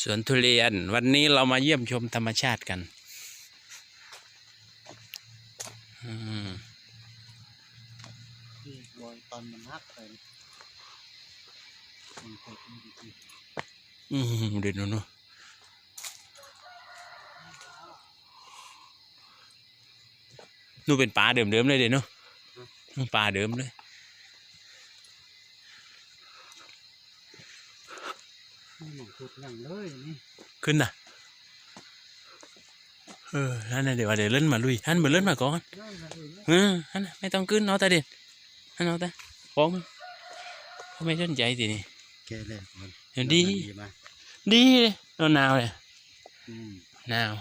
สวนทุเรียน วันนี้เรามาเยี่ยมชมธรรมชาติกันอืมที่รอยตอนมันหักไปมันกดมันดีอืมเดี๋ยวนู้นนู่นนู่นเป็นป่าเดิมๆเลยเดี๋ยวนู้นป่าเดิมเลย นี่มันกดอย่างเลยนี่ขึ้นน่ะเออนั่นน่ะเดี๋ยวว่าเดี๋ยวเล่นมาลุยฮันเหมือนเล่นมาก่อนนั่นเลยนะเออฮันน่ะไม่ต้องขึ้นเอาแต่เด็ดฮันเอาแต่ฟ้องมันเขาไม่สนใจสินี่แกเลยมันเดี๋ยวดีมันดีมาดีเลยโดนหนาวเลยอืมหนาว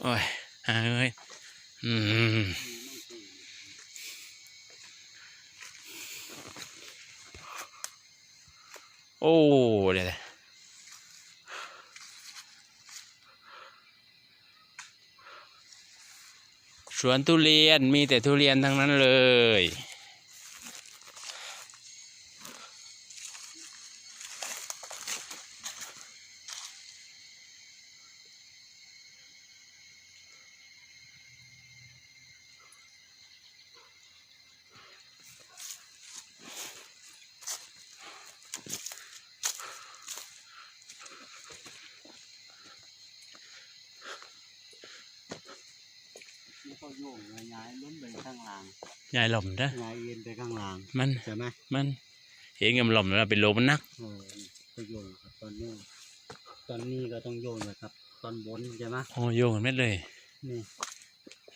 โอ้ยหาเอ้ยอืม อ้เนี่ยสวนทุเรียนมีแต่ทุเรียนทั้งนั้นเลย ก็โยงย้ายล้นไปข้างล่างยายหล่อมนะย้ายเย็นไปข้างล่างมันใช่ไหมมันเห็นกับหล่อมแล้วเป็นโลมันนักเออก็โยงกับตอนนี้ ตอนนี้ก็ต้องโยงเลยครับ ตอนบนใช่ไหมโอ้โยงกันไม่เลยนี่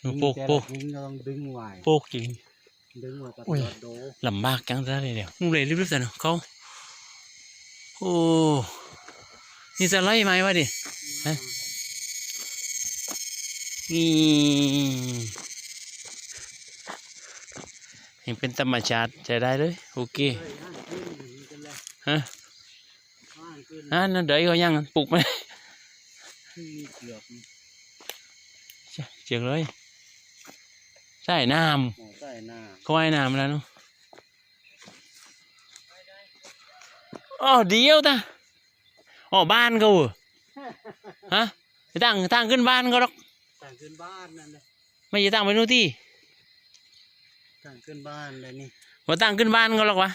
นูโปกแต่โปละกทิ้งก็ต้องดึงไหวโปกจริงดึงไหวกับอุ้ยยอดโดลำบากจังซะเลยเดี๋ยวมึงเลยรีบๆแต่เนาะเขาโอ้นี่จะไล่ไหมวะดิฮะ นี่ยังเป็นธรรมชาติใช้ได้เลยโอเคเฮ้ยอ่านขึ้นอย่างนี้กันเลยฮะอ่านขึ้นอ่านั่นเดี๋ยวเขายังปลุกไหมขึ้นมีเกือบนี่เจียงเลยใช่น้หมอใส่หน้าำเขาว่ายน้ำแล้วเนาะอ๋อเดียวตาอ๋อบ้านเขาเหรอฮะไปตั้งตั้งขึ้นบ้านเขาหรอก สั่งขึ้นบ้านนั่นเลยไม่ใช่ตั้งไปนู่นที่สั่งขึ้นบ้านเลยนี่ว่าตั้งขึ้นบ้านเขาหรอกวะ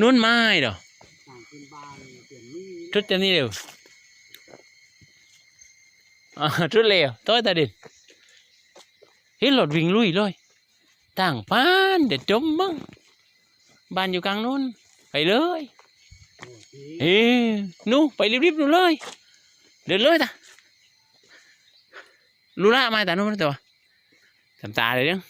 นุ่นไม้เด้อสั่งขึ้นบ้านเปลี่ยนมีชุดจะนี่เร็วอ่าชุดเร็วต้อยตาดินเห็นรถวิ่งลุยเลยตั้งบ้านเด็ดจมบ้างบ้านอยู่กลางนู้นไปเลยโอ้โห เอ้นู่ไปรีบๆนู่เลย เดินเลยตารู้ละมาแต่นู่นแต่ว่าทำตาเลยเด้ง